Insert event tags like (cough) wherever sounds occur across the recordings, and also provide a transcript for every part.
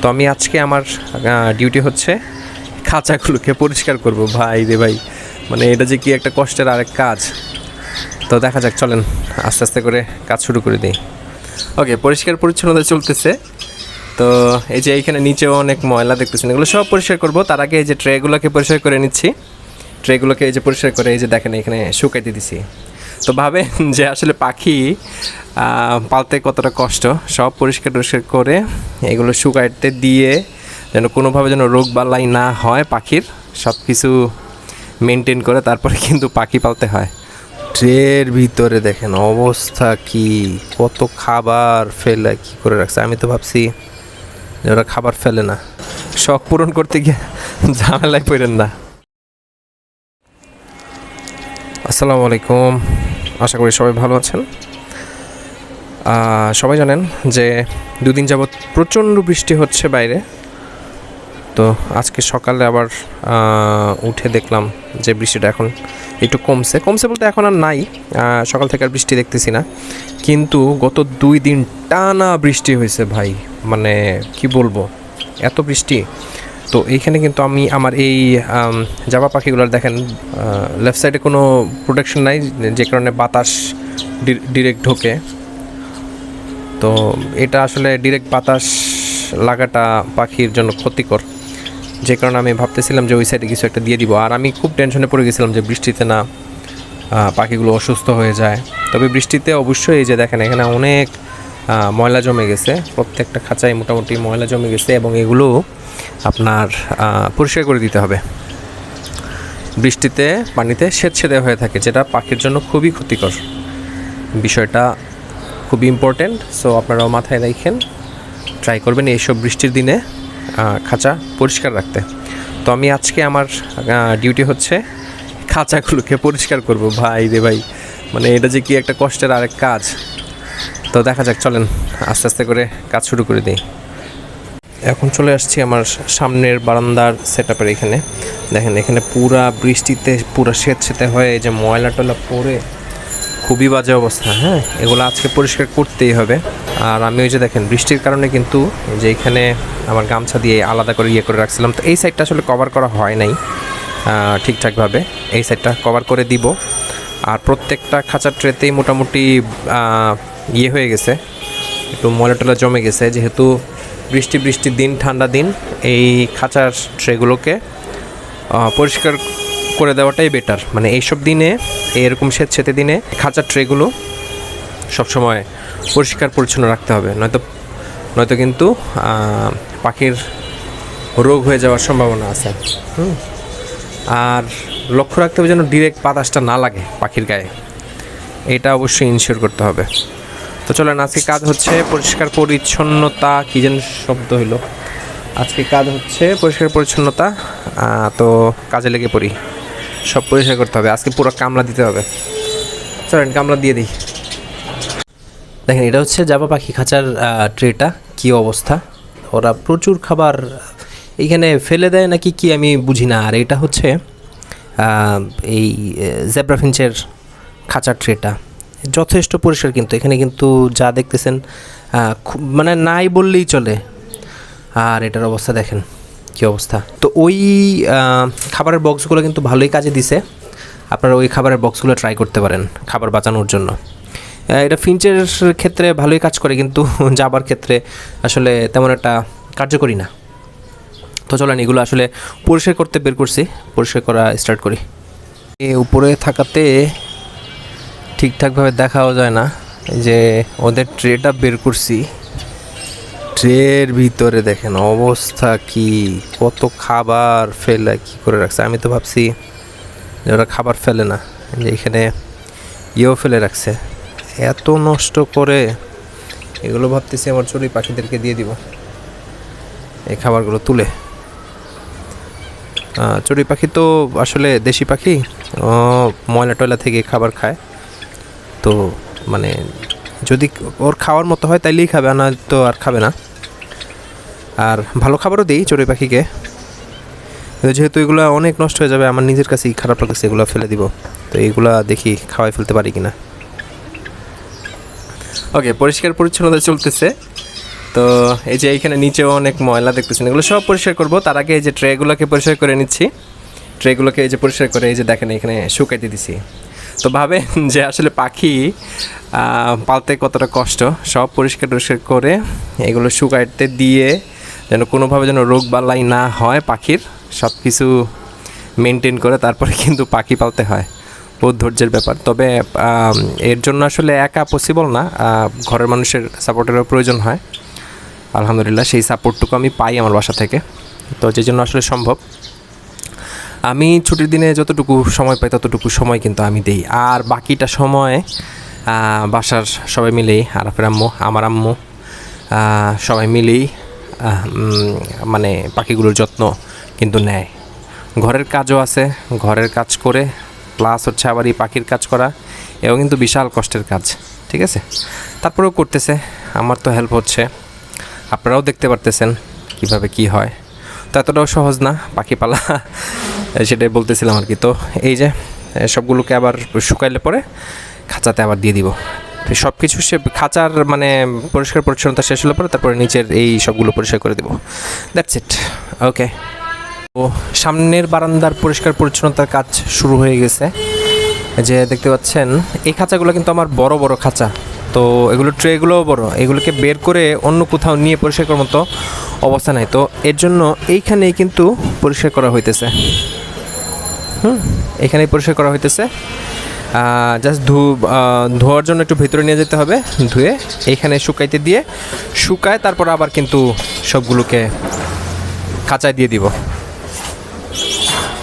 তো আমি আজকে আমার ডিউটি হচ্ছে খাঁচাগুলোকে পরিষ্কার করব। ভাই রে ভাই মানে এটা যে কি একটা কষ্টের আরেক কাজ। তো দেখা যাক, চলেন, আস্তে আস্তে করে কাজ শুরু করে দিই। ওকে পরিষ্কার পরিচ্ছন্নতা চলতেছে। তো এই যে এইখানে নিচেও অনেক ময়লা দেখতেছেন, এগুলো সব পরিষ্কার করব। তার আগে এই যে ট্রেগুলোকে পরিষ্কার করে নিচ্ছি। ট্রেগুলোকে এই যে পরিষ্কার করে এই যে দেখেন, এখানে শুকাইতে দিছি। তো ভাবেন (laughs) যে আসলে পাখি পালতে কতটা কষ্ট সব পরিষ্কার টরিষ্কার করে এগুলো শুকাইতে দিয়ে যেন কোনোভাবে যেন রোগ বালাই না হয় পাখির সব কিছু মেনটেন করে তারপরে (laughs) কিন্তু পাখি পালতে হয়। ট্রের ভিতরে দেখেন অবস্থা কি কত খাবার ফেলে কি করে রাখছে? আমি তো ভাবছি যে ওরা খাবার ফেলে না। শখ পূরণ করতে গিয়ে (laughs) ঝামেলায় পড়েন না। আসসালামু আলাইকুম। আশা করি সবাই ভালো আছেন। সবাই জানেন যে দুদিন যাবৎ প্রচণ্ড বৃষ্টি হচ্ছে বাইরে। তো আজকে সকালে আবার উঠে দেখলাম যে বৃষ্টিটা এখন একটু কমছে। কমছে বলতে এখন আর নাই সকাল থেকে আর বৃষ্টি দেখতেছি না। কিন্তু গত দুই দিন টানা বৃষ্টি হয়েছে ভাই। মানে কি বলব? এত বৃষ্টি। তো এইখানে কিন্তু আমি আমার এই জাবা পাখিগুলোর দেখেন লেফট সাইডে কোনো প্রোটেকশন নাই, যে কারণে বাতাস ডিরেক্ট ঢোকে। তো এটা আসলে ডিরেক্ট বাতাস লাগাটা পাখির জন্য ক্ষতিকর। যে কারণে আমি ভাবতেছিলাম যে ওই সাইডে কিছু একটা দিয়ে দিব। আর আমি খুব টেনশনে পড়ে গেছিলাম যে বৃষ্টিতে না পাখিগুলো অসুস্থ হয়ে যায়। তবে বৃষ্টিতে অবশ্যই এই যে দেখেন, এখানে অনেক ময়লা জমে গেছে। প্রত্যেকটা খাঁচায় মোটামুটি ময়লা জমে গেছে এবং এগুলো আপনার পরিষ্কার করে দিতে হবে। বৃষ্টিতে, পানিতে সেদে হয়ে থাকে, যেটা পাখির জন্য খুবই ক্ষতিকর। বিষয়টা খুবই ইম্পর্ট্যান্ট সো আপনারাও মাথায় রাখেন। ট্রাই করবেন এইসব বৃষ্টির দিনে খাঁচা পরিষ্কার রাখতে। তো আমি আজকে আমার ডিউটি হচ্ছে খাঁচাগুলোকে পরিষ্কার করব। ভাই রে ভাই মানে এটা যে কি একটা কষ্টের আরেক কাজ। তো দেখা যাক, চলেন, আস্তে আস্তে করে কাজ শুরু করে দিই। এখন চলে আসছি আমার সামনের বারান্দার সেট আপের এখানে। দেখেন, এখানে পুরা বৃষ্টিতে, পুরা সেত সেতে হয়ে এই যে ময়লা টয়লা পরে খুবই বাজে অবস্থা হ্যাঁ? এগুলো আজকে পরিষ্কার করতেই হবে। আর আমি ওই যে দেখেন, বৃষ্টির কারণে কিন্তু যে এখানে আমার গামছা দিয়ে আলাদা করে ইয়ে করে রাখছিলাম। তো এই সাইডটা আসলে কভার করা হয় নাই ঠিকঠাকভাবে। এই সাইডটা কভার করে দিব। আর প্রত্যেকটা খাঁচার ট্রেতেই মোটামুটি ইয়ে হয়ে গেছে। একটু ময়লা টলা জমে গেছে, যেহেতু বৃষ্টি বৃষ্টির দিন, ঠান্ডা দিন, এই খাঁচার ট্রেগুলোকে পরিষ্কার করে দেওয়াটাই বেটার মানে এইসব দিনে এরকম স্বেচ্ছেতে দিনে খাঁচার ট্রেগুলো সবসময় পরিষ্কার, পরিচ্ছন্ন রাখতে হবে। নয়তো নয়তো কিন্তু পাখির রোগ হয়ে যাওয়ার সম্ভাবনা আছে। হুম? আর লক্ষ্য রাখতে হবে যেন ডিরেক্ট বাতাসটা না লাগে পাখির গায়ে। এটা অবশ্যই ইনশিওর করতে হবে। তো চলেন, আজকে কাজ হচ্ছে পরিষ্কার পরিচ্ছন্নতা, কী যেন শব্দ হইল। আজকে কাজ হচ্ছে পরিষ্কার পরিচ্ছন্নতা তো কাজে লেগে পড়ি। সব পরিষ্কার করতে হবে, আজকে পুরো কামলা দিতে হবে। চলেন, কামলা দিয়ে দিই। দেখেন, এটা হচ্ছে জাবা পাখি খাঁচার ট্রেটা, কি অবস্থা? ওরা প্রচুর খাবার, এইখানে ফেলে দেয় নাকি কি আমি বুঝি না। আর এটা হচ্ছে এই জেব্রা ফিঞ্চের খাঁচার ট্রেটা। যথেষ্ট পরিষ্কার কিন্তু। এখানে কিন্তু যা দেখতেছেন মানে নাই বললেই চলে। আর এটার অবস্থা দেখেন, কি অবস্থা। তো ওই খাবারের বক্সগুলো কিন্তু ভালোই কাজে দিছে। আপনারা ওই খাবারের বক্সগুলো ট্রাই করতে পারেন, খাবার বাঁচানোর জন্য। এটা ফিঞ্চের ক্ষেত্রে ভালোই কাজ করে, কিন্তু (laughs) যাবার ক্ষেত্রে আসলে তেমন একটা কার্যকরী না। তো চলেন, এগুলো আসলে পরিষ্কার করতে বের করছি। পরিষ্কার করা স্টার্ট করি। এ উপরে থাকাতে ঠিকঠাকভাবে দেখাও যায় না। যে ওদের ট্রেটা বের করছি। ট্রের ভিতরে দেখেন অবস্থা কি? কত খাবার ফেলে, কি করে রাখছে? আমি তো ভাবছি যে ওরা খাবার ফেলে না। যে এখানে ইয়েও ফেলে রাখছে। এত নষ্ট করে এগুলো ভাবতেছি আমার চড়ুই পাখিদেরকে দিয়ে দিব। এই খাবারগুলো তুলে। চড়ুই পাখি তো আসলে দেশি পাখি। ময়লা টয়লা থেকে খাবার খায়। তো মানে যদি ওর খাওয়ার মতো হয় তাইলেই খাবে না তো আর খাবে না। আর ভালো খাবারও দিই চড়ুই পাখিকে। যেহেতু এগুলো অনেক নষ্ট হয়ে যাবে, আমার নিজের কাছেই খারাপ লাগছে এগুলো ফেলে দিব। তো এইগুলা দেখি খাওয়াই ফেলতে পারি কিনা। ওকে পরিষ্কার পরিচ্ছন্নতা চলতেছে। তো এই যে এইখানে নিচেও অনেক ময়লা দেখতেছেন, এগুলো সব পরিষ্কার করব। তার আগে এই যে ট্রেগুলোকে পরিষ্কার করে নিচ্ছি। ট্রেগুলোকে এই যে পরিষ্কার করে, এই যে দেখেন এখানে শুকাইতে দিছি। তো ভাবেন যে আসলে পাখি পালতে কতটা কষ্ট, সব পরিষ্কার টরিষ্কার করে এগুলো শুকাইতে দিয়ে যেন কোনোভাবে যেন রোগ বালাই না হয় পাখির সব কিছু মেনটেন করে তারপরে কিন্তু পাখি পালতে হয়। বহুত ধৈর্যের ব্যাপার। তবে এর জন্য আসলে একা পসিবল না। ঘরের মানুষের সাপোর্টেরও প্রয়োজন হয়। আলহামদুলিল্লাহ, সেই সাপোর্টটুকু আমি পাই আমার বাসা থেকে। তো যে জন্য আসলে সম্ভব। আমি ছুটির দিনে যতটুকু সময় পাই, ততটুকু সময় কিন্তু আমি দেই। আর বাকিটা সময় বাসার সবাই মিলেই, আরাফের আম্মু, আমার আম্মু সবাই মিলেই মানে পাখিগুলোর যত্ন কিন্তু নেয়। ঘরের কাজও আছে, ঘরের কাজ করে প্লাস হচ্ছে আবার এই পাখির কাজ করা, এও কিন্তু বিশাল কষ্টের কাজ, ঠিক আছে? তারপরেও করতেছে, আমার তো হেল্প হচ্ছে। আপনারাও দেখতে পারতেছেন কীভাবে কি হয়। তো এতটাও সহজ না, পাখি পালা সেটাই বলতেছিলাম আর কি। তো এই যে সবগুলোকে আবার শুকাইলে পরে খাঁচাতে আবার দিয়ে দিব। সব কিছু সে খাঁচার মানে পরিষ্কার পরিচ্ছন্নতা শেষ হলে পরে তারপরে নিচের এই সবগুলো পরিষ্কার করে দেবো। দ্যাটস ইট ওকে তো সামনের বারান্দার পরিষ্কার পরিচ্ছন্নতার কাজ শুরু হয়ে গেছে। যে দেখতে পাচ্ছেন, এই খাঁচাগুলো কিন্তু আমার বড় বড় খাঁচা। তো এগুলো ট্রেগুলোও বড়। এগুলোকে বের করে অন্য কোথাও নিয়ে পরিষ্কার করার মতো অবস্থা নাই। তো এর জন্য এইখানেই কিন্তু পরিষ্কার করা হইতেছে। হুম, এখানেই পরিষ্কার করা হইতেছে। জাস্ট ধু ধোয়ার জন্য একটু ভিতরে নিয়ে যেতে হবে, ধুয়ে এইখানে শুকাইতে দিয়ে শুকায় তারপর আবার কিন্তু সবগুলোকে খাঁচায় দিয়ে দিব।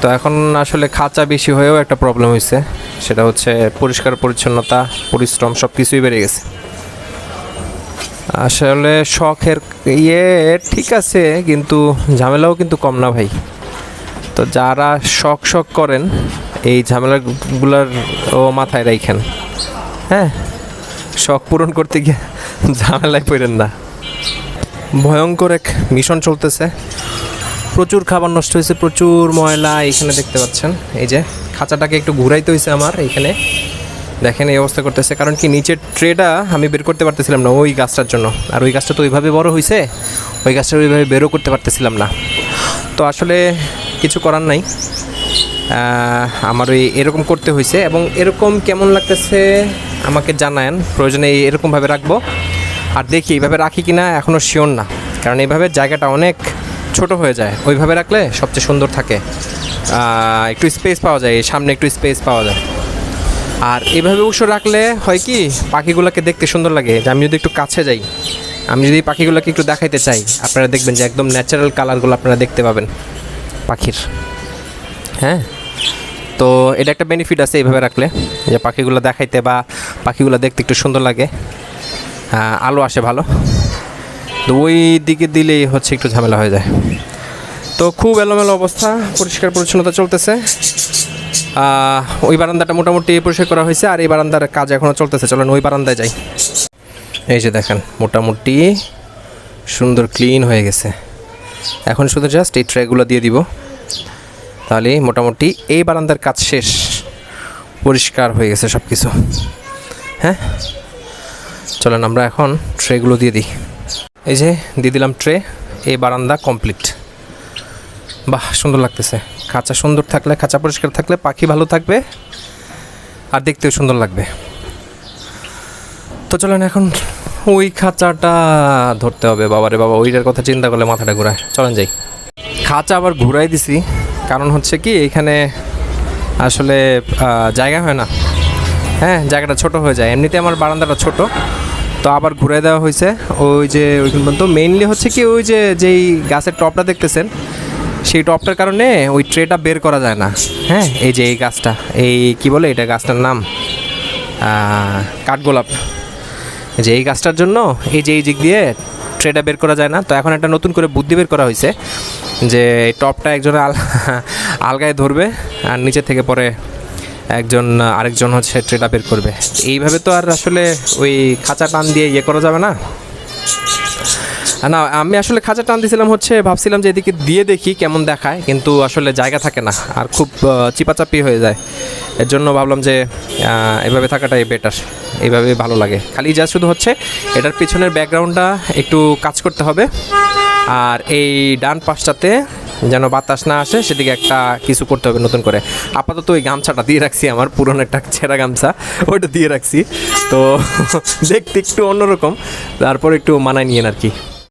তো এখন আসলে খাঁচা বেশি হয়েও একটা প্রবলেম হয়েছে সেটা হচ্ছে পরিষ্কার পরিচ্ছন্নতা, পরিশ্রম সব কিছুই বেড়ে গেছে। আসলে শখের ইয়ে ঠিক আছে, কিন্তু ঝামেলাও কিন্তু কম না ভাই। তো যারা শখ শখ করেন, এই ঝামেলাগুলার ও মাথায় রাখেন হ্যাঁ? শখ পূরণ করতে গিয়ে (laughs) ঝামেলায় পড়েন না। ভয়ঙ্কর এক মিশন চলতেছে। প্রচুর খাবার নষ্ট হয়েছে, প্রচুর ময়লা এখানে দেখতে পাচ্ছেন। এই যে খাঁচাটাকে একটু ঘুরাইতে হয়েছে আমার এখানে। দেখেন এই অবস্থা করতেছে। কারণ কি, নিচের ট্রেটা আমি বের করতে পারতেছিলাম না ওই গাছটার জন্য। আর ওই গাছটা তো ওইভাবে বড় হয়েছে ওই গাছটা ওইভাবে বেরও করতে পারতেছিলাম না। তো আসলে কিছু করার নাই। আমার ওই এরকম করতে হয়েছে এবং এরকম কেমন লাগতেছে আমাকে জানায়েন। প্রয়োজনে এরকমভাবে রাখব। আর দেখি এইভাবে রাখি কি না এখনও শিওর না। কারণ এইভাবে জায়গাটা অনেক ছোট হয়ে যায়। ওইভাবে রাখলে সবচেয়ে সুন্দর থাকে। একটু স্পেস পাওয়া যায় সামনে একটু স্পেস পাওয়া যায়। আর এভাবে অবশ্য রাখলে হয় কি, পাখিগুলোকে দেখতে সুন্দর লাগে। যে আমি যদি একটু কাছে যাই, আমি যদি পাখিগুলোকে একটু দেখাইতে চাই, আপনারা দেখবেন যে একদম ন্যাচারাল কালারগুলো আপনারা দেখতে পাবেন। পাখির। হ্যাঁ? তো এটা একটা বেনিফিট আছে এইভাবে রাখলে, যে পাখিগুলো দেখাইতে বা পাখিগুলো দেখতে একটু সুন্দর লাগে। আলো আসে ভালো। তো ওই দিকে দিলেই হচ্ছে একটু ঝামেলা হয়ে যায়। তো খুব এলোমেলো অবস্থা, পরিষ্কার পরিচ্ছন্নতা চলতেছে। ওই বারান্দাটা মোটামুটি পরিষ্কার করা হয়েছে, আর এই বারান্দার কাজ এখনও চলতেছে। চলেন ওই বারান্দায় যাই। এই যে দেখেন, মোটামুটি সুন্দর ক্লিন হয়ে গেছে। এখন শুধু জাস্ট এই ট্রেগুলো দিয়ে দিব। তাহলে মোটামুটি এই বারান্দার কাজ শেষ। পরিষ্কার হয়ে গেছে সব কিছু হ্যাঁ? চলেন আমরা এখন ট্রেগুলো দিয়ে দিই। এই যে দিয়ে দিলাম ট্রে এই বারান্দা কমপ্লিট বাহ, সুন্দর লাগতেছে। খাঁচা সুন্দর থাকলে, খাঁচা পরিষ্কার থাকলে, পাখি ভালো থাকবে, আর দেখতেও সুন্দর লাগবে। তো চলেন এখন ওই খাঁচাটা ধরতে হবে বাবারে বাবা, ওইটার কথা চিন্তা করলে মাথাটা ঘুরায়। চলেন যাই। খাঁচা আবার ঘুরাই দিছি, কারণ হচ্ছে কি, এখানে আসলে জায়গা হয় না। হ্যাঁ জায়গাটা ছোট হয়ে যায়। এমনিতে আমার বারান্দাটা ছোট, তো আবার ঘুরে দেওয়া হয়েছে। ওই যে, ওইখান পর্যন্ত মেইনলি হচ্ছে কি, ওই যে, যেই গাছের টপটা দেখতেছেন, সেই টপটার কারণে ওই ট্রেটা বের করা যায় না। হ্যাঁ এই যে এই গাছটা, এই কি বলে, এটা গাছটার নাম কাঠগোলাপ। যে এই গাছটার জন্য এই যে এই দিক দিয়ে ট্রেটা বের করা যায় না। তো এখন একটা নতুন করে বুদ্ধি বের করা হয়েছে যে এই টপটা একজন আল (laughs) আলগায় ধরবে আর নিচে থেকে পরে একজন, আরেকজন হচ্ছে ট্রেটা বের করবে। এইভাবে তো আর আসলে ওই খাঁচা টান দিয়ে ইয়ে করা যাবে না। না, আমি আসলে খাঁচা টান দিয়েছিলাম হচ্ছে, ভাবছিলাম যে এদিকে দিয়ে দেখি কেমন দেখায়, কিন্তু আসলে জায়গা থাকে না। আর খুব চিপাচাপি হয়ে যায়। এর জন্য ভাবলাম যে এভাবে থাকাটাই বেটার এইভাবে ভালো লাগে। খালি যা শুধু হচ্ছে, এটার পিছনের ব্যাকগ্রাউন্ডটা একটু কাজ করতে হবে। আর এই ডান পাশটাতে যেন বাতাস না আসে, সেদিকে একটা কিছু করতে হবে নতুন করে। আপাতত ওই গামছাটা দিয়ে রাখছি আমার, পুরনো একটা ছেঁড়া গামছা, ওইটা দিয়ে রাখছি। তো (laughs) দেখতে একটু অন্যরকম, তারপর একটু মানায় নিয়েন আর কি।